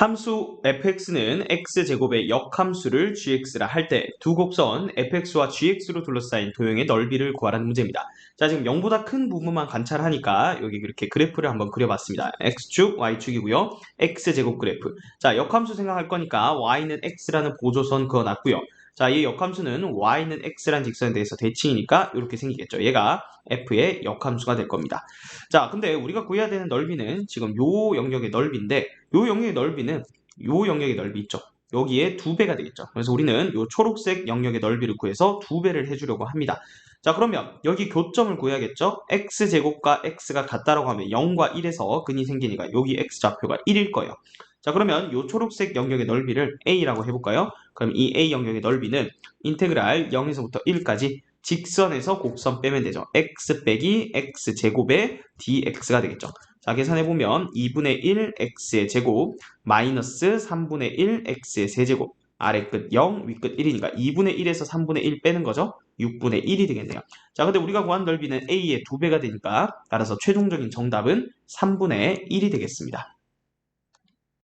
함수 fx는 x제곱의 역함수를 gx라 할 때 두 곡선 fx와 gx로 둘러싸인 도형의 넓이를 구하라는 문제입니다. 자 지금 0보다 큰 부분만 관찰하니까 여기 이렇게 그래프를 한번 그려봤습니다. x축, y축이고요. x제곱 그래프. 자 역함수 생각할 거니까 y는 x라는 보조선 그어놨고요. 자, 이 역함수는 y는 x란 직선에 대해서 대칭이니까 이렇게 생기겠죠. 얘가 f의 역함수가 될 겁니다. 자, 근데 우리가 구해야 되는 넓이는 지금 요 영역의 넓이인데 요 영역의 넓이는 요 영역의 넓이 있죠. 여기에 두 배가 되겠죠. 그래서 우리는 요 초록색 영역의 넓이를 구해서 두 배를 해주려고 합니다. 자, 그러면 여기 교점을 구해야겠죠? x제곱과 x가 같다라고 하면 0과 1에서 근이 생기니까 여기 x좌표가 1일 거예요. 자 그러면 이 초록색 영역의 넓이를 a라고 해볼까요? 그럼 이 a 영역의 넓이는 인테그랄 0에서부터 1까지 직선에서 곡선 빼면 되죠. x 빼기 x제곱의 dx가 되겠죠. 자 계산해보면 2분의 1 x의 제곱 마이너스 3분의 1 x의 세제곱 아래 끝 0, 위 끝 1이니까 2분의 1에서 3분의 1 빼는 거죠. 6분의 1이 되겠네요. 자, 근데 우리가 구한 넓이는 A의 2배가 되니까 따라서 최종적인 정답은 3분의 1이 되겠습니다.